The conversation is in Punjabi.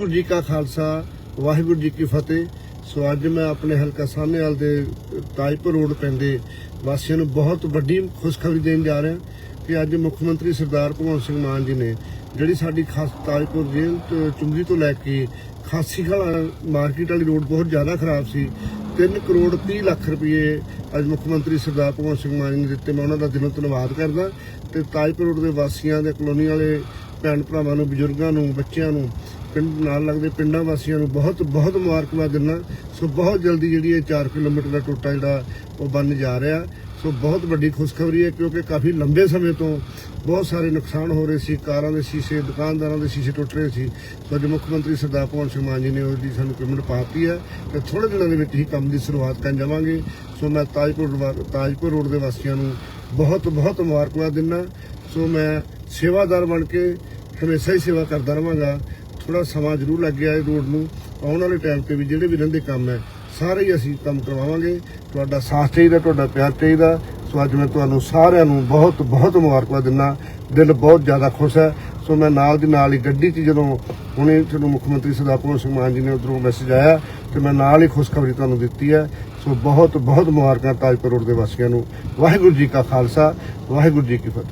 ਵਾਹਿਗੁਰੂ ਜੀ ਕਾ ਖਾਲਸਾ, ਵਾਹਿਗੁਰੂ ਜੀ ਕੀ ਫਤਿਹ। ਸੋ ਅੱਜ ਮੈਂ ਆਪਣੇ ਹਲਕਾ ਸਾਹਨੇਵਾਲ ਦੇ ਤਾਜਪੁਰ ਰੋਡ ਪੈਂਦੇ ਵਾਸੀਆਂ ਨੂੰ ਬਹੁਤ ਵੱਡੀ ਖੁਸ਼ਖਬਰੀ ਦੇਣ ਜਾ ਰਿਹਾ ਕਿ ਅੱਜ ਮੁੱਖ ਮੰਤਰੀ ਸਰਦਾਰ ਭਗਵੰਤ ਸਿੰਘ ਮਾਨ ਜੀ ਨੇ ਜਿਹੜੀ ਸਾਡੀ ਖਾਸ ਤਾਜਪੁਰ ਜੇਲ੍ਹ ਚੁੰਗੀ ਤੋਂ ਲੈ ਕੇ ਖਾਸੀ ਖਾਲਾ ਮਾਰਕੀਟ ਵਾਲੀ ਰੋਡ ਬਹੁਤ ਜ਼ਿਆਦਾ ਖਰਾਬ ਸੀ 3 ਕਰੋੜ 30 ਲੱਖ ਰੁਪਏ ਅੱਜ ਮੁੱਖ ਮੰਤਰੀ ਸਰਦਾਰ ਭਗਵੰਤ ਸਿੰਘ ਮਾਨ ਜੀ ਨੇ ਦਿੱਤੇ। ਮੈਂ ਉਹਨਾਂ ਦਾ ਦਿਲੋਂ ਧੰਨਵਾਦ ਕਰਦਾ ਤੇ ਤਾਜਪੁਰ ਰੋਡ ਦੇ ਵਾਸੀਆਂ ਦੇ ਕਲੋਨੀ ਵਾਲੇ ਭੈਣ ਭਰਾਵਾਂ ਨੂੰ, ਬਜ਼ੁਰਗਾਂ ਨੂੰ, ਬੱਚਿਆਂ ਨੂੰ ਪਿੰਡ ਨਾਲ ਲੱਗਦੇ ਪਿੰਡਾਂ ਵਾਸੀਆਂ ਨੂੰ ਬਹੁਤ ਬਹੁਤ ਮੁਬਾਰਕਬਾਦ ਦਿੰਦਾ। ਸੋ ਬਹੁਤ ਜਲਦੀ ਜਿਹੜੀ ਇਹ 4 ਕਿਲੋਮੀਟਰ ਦਾ ਟੋਟਾ ਜਿਹੜਾ ਉਹ ਬਣ ਜਾ ਰਿਹਾ। ਸੋ ਬਹੁਤ ਵੱਡੀ ਖੁਸ਼ਖਬਰੀ ਹੈ ਕਿਉਂਕਿ ਕਾਫੀ ਲੰਬੇ ਸਮੇਂ ਤੋਂ ਬਹੁਤ ਸਾਰੇ ਨੁਕਸਾਨ ਹੋ ਰਹੇ ਸੀ। ਕਾਰਾਂ ਦੇ ਸ਼ੀਸ਼ੇ, ਦੁਕਾਨਦਾਰਾਂ ਦੇ ਸ਼ੀਸ਼ੇ ਟੁੱਟ ਰਹੇ ਸੀ। ਸੋ ਅੱਜ ਮੁੱਖ ਮੰਤਰੀ ਸਰਦਾਰ ਭਗਵੰਤ ਸਿੰਘ ਮਾਨ ਜੀ ਨੇ ਉਹਦੀ ਸਾਨੂੰ ਪੇਮੈਂਟ ਪਾਤੀ ਹੈ ਤੇ ਥੋੜੇ ਦਿਨਾਂ ਦੇ ਵਿੱਚ ਹੀ ਕੰਮ ਦੀ ਸ਼ੁਰੂਆਤ ਕਰਨ ਜਾਵਾਂਗੇ। ਸੋ ਮੈਂ ਤਾਜਪੁਰ ਤਾਜਪੁਰ ਰੋਡ ਦੇ ਵਾਸੀਆਂ ਨੂੰ ਬਹੁਤ ਬਹੁਤ ਮੁਬਾਰਕਬਾਦ ਦਿੰਦਾ। ਸੋ ਮੈਂ ਸੇਵਾਦਾਰ ਬਣ ਕੇ ਹਮੇਸ਼ਾ ਹੀ ਸੇਵਾ ਕਰਦਾ ਰਵਾਂਗਾ ਥੋੜਾ ਸਮਾਂ ਜ਼ਰੂਰ ਲੱਗ ਗਿਆ ਇਹ ਰੋਡ ਨੂੰ। ਆਉਣ ਵਾਲੇ ਟਾਈਮ ਤੇ ਵੀ ਜਿਹੜੇ ਵੀ ਰਹਿੰਦੇ ਕੰਮ ਹੈ, ਸਾਰੇ ਹੀ ਅਸੀਂ ਕੰਮ ਕਰਵਾਵਾਂਗੇ। ਤੁਹਾਡਾ ਸਾਥ ਚਾਹੀਦਾ, ਤੁਹਾਡਾ ਪਿਆਰ ਚਾਹੀਦਾ। ਸੋ ਅੱਜ ਮੈਂ ਤੁਹਾਨੂੰ ਸਾਰਿਆਂ ਨੂੰ ਬਹੁਤ ਬਹੁਤ ਮੁਬਾਰਕਬਾਦ ਦਿੰਦਾ। ਦਿਲ ਬਹੁਤ ਜ਼ਿਆਦਾ ਖੁਸ਼ ਹੈ। ਸੋ ਮੈਂ ਨਾਲ ਦੀ ਨਾਲ ਹੀ ਗੱਡੀ 'ਚ ਜਦੋਂ ਹੁਣੇ ਤੁਹਾਨੂੰ ਮੁੱਖ ਮੰਤਰੀ ਸਰਦਾਰ ਭਗਵੰਤ ਸਿੰਘ ਮਾਨ ਜੀ ਨੇ ਉਧਰੋਂ ਮੈਸੇਜ ਆਇਆ, ਤੇ ਮੈਂ ਨਾਲ ਹੀ ਖੁਸ਼ਖਬਰੀ ਤੁਹਾਨੂੰ ਦਿੱਤੀ ਹੈ। ਸੋ ਬਹੁਤ ਬਹੁਤ ਮੁਬਾਰਕਾਂ ਤਾਜਪੁਰ ਰੋਡ ਦੇ ਵਾਸੀਆਂ ਨੂੰ। ਵਾਹਿਗੁਰੂ ਜੀ ਕਾ ਖਾਲਸਾ, ਵਾਹਿਗੁਰੂ ਜੀ ਕੀ ਫਤਿਹ।